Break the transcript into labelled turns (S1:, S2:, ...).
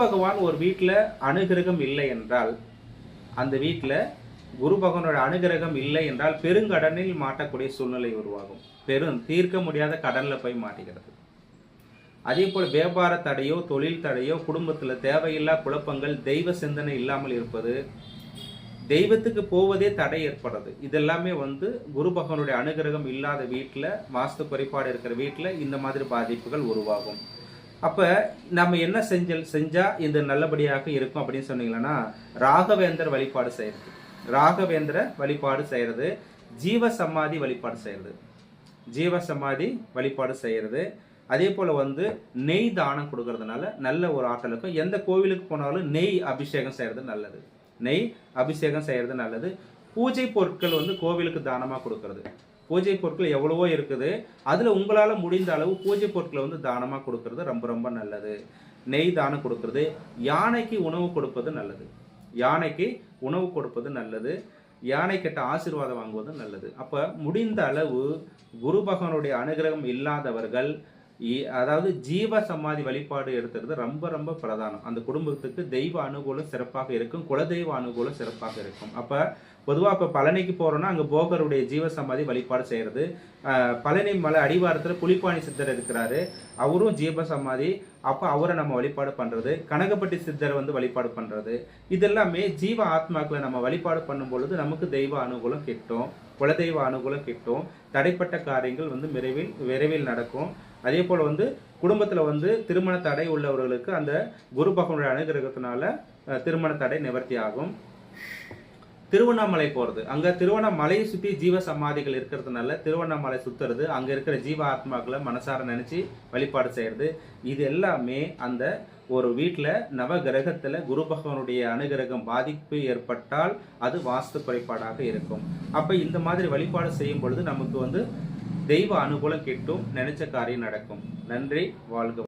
S1: பகவான் ஒரு வீட்டில் அனுகிரகம் இல்லை என்றால் அந்த வீட்டில் குரு பகவானோட அனுகிரகம் இல்லை என்றால் பெருங்கடனில் மாட்டக்கூடிய சூழ்நிலை உருவாகும். பெரும் தீர்க்க முடியாத கடனில் போய் மாட்டிக்கிறது. அதே போல் வியாபார தடையோ தொழில் தடையோ குடும்பத்தில் தேவையில்லா குழப்பங்கள் தெய்வ சிந்தனை இல்லாமல் இருப்பது தெய்வத்துக்கு போவதே தடை ஏற்படுறது. இதெல்லாமே வந்து குரு பகவானுடைய அனுகிரகம் இல்லாத வீட்டில் வாஸ்து குறைபாடு இருக்கிற வீட்டில் இந்த மாதிரி பாதிப்புகள் உருவாகும். அப்போ நம்ம என்ன செஞ்ச செஞ்சால் இது நல்லபடியாக இருக்கும் அப்படின்னு சொன்னீங்கன்னா ராகவேந்தர் வழிபாடு செய்கிறது ராகவேந்திர வழிபாடு செய்கிறது ஜீவ சமாதி வழிபாடு செய்கிறது ஜீவ சமாதி வழிபாடு செய்கிறது அதே போல் வந்து நெய் தானம் கொடுக்கறதுனால நல்ல ஒரு ஆற்றலுக்கும் எந்த கோவிலுக்கு போனாலும் நெய் அபிஷேகம் செய்கிறது நல்லது. நெய் அபிஷேகம் செய்கிறது நல்லது. பூஜை பொருட்கள் வந்து கோவிலுக்கு தானமாக கொடுக்கறது. பூஜை பொருட்கள் எவ்வளவோ இருக்குது. அதில் உங்களால் முடிந்த அளவு பூஜை பொருட்களை வந்து தானமாக கொடுக்கறது ரொம்ப ரொம்ப நல்லது. நெய் தானம் கொடுக்கறது. யானைக்கு உணவு கொடுப்பது நல்லது. யானைக்கு உணவு கொடுப்பது நல்லது. யானை கிட்ட ஆசீர்வாதம் வாங்குவது நல்லது. அப்போ முடிந்த அளவு குரு பகவானுடைய அனுகிரகம் இல்லாதவர்கள் அதாவது ஜீவ சமாதி வழிபாடு எடுத்துக்கிறது ரொம்ப ரொம்ப பிரதானம். அந்த குடும்பத்துக்கு தெய்வ அனுகூலம் சிறப்பாக இருக்கும் குலதெய்வ அனுகூலம் சிறப்பாக இருக்கும். அப்போ பொதுவாக இப்போ பழனிக்கு போகிறோன்னா அங்கே போகருடைய ஜீவ சமாதி வழிபாடு செய்கிறது பழனி மலை அடிவாரத்தில் புலிப்பாணி சித்தர் இருக்கிறாரு. அவரும் ஜீவ சமாதி அப்போ அவரை நம்ம வழிபாடு பண்ணுறது கனகப்பட்டி சித்தரை வந்து வழிபாடு பண்ணுறது இதெல்லாமே ஜீவ ஆத்மாக்களை நம்ம வழிபாடு பண்ணும் பொழுது நமக்கு தெய்வ அனுகூலம் கிட்டும் குலதெய்வ அனுகூலம் கிட்டும். தடைப்பட்ட காரியங்கள் வந்து விரைவில் விரைவில் நடக்கும். அதே போல் வந்து குடும்பத்தில் வந்து திருமண தடை உள்ளவர்களுக்கு அந்த குரு பகவனுடைய அனுகிரகத்தினால திருமண தடை நிவர்த்தி ஆகும். திருவண்ணாமலை போகிறது அங்கே திருவண்ணாமலையை சுற்றி ஜீவ சமாதிகள் இருக்கிறதுனால திருவண்ணாமலை சுற்றுறது அங்கே இருக்கிற ஜீவ ஆத்மாக்களை மனசார நினச்சி வழிபாடு செய்கிறது இது எல்லாமே அந்த ஒரு வீட்டில் நவ கிரகத்தில் குரு பகவானுடைய அனுகிரகம் பாதிப்பு ஏற்பட்டால் அது வாஸ்து குறைபாடாக இருக்கும். அப்போ இந்த மாதிரி வழிபாடு செய்யும் பொழுது நமக்கு வந்து தெய்வ அனுகூலம் கிட்டும் நினைச்ச காரியம் நடக்கும். நன்றி வாழ்க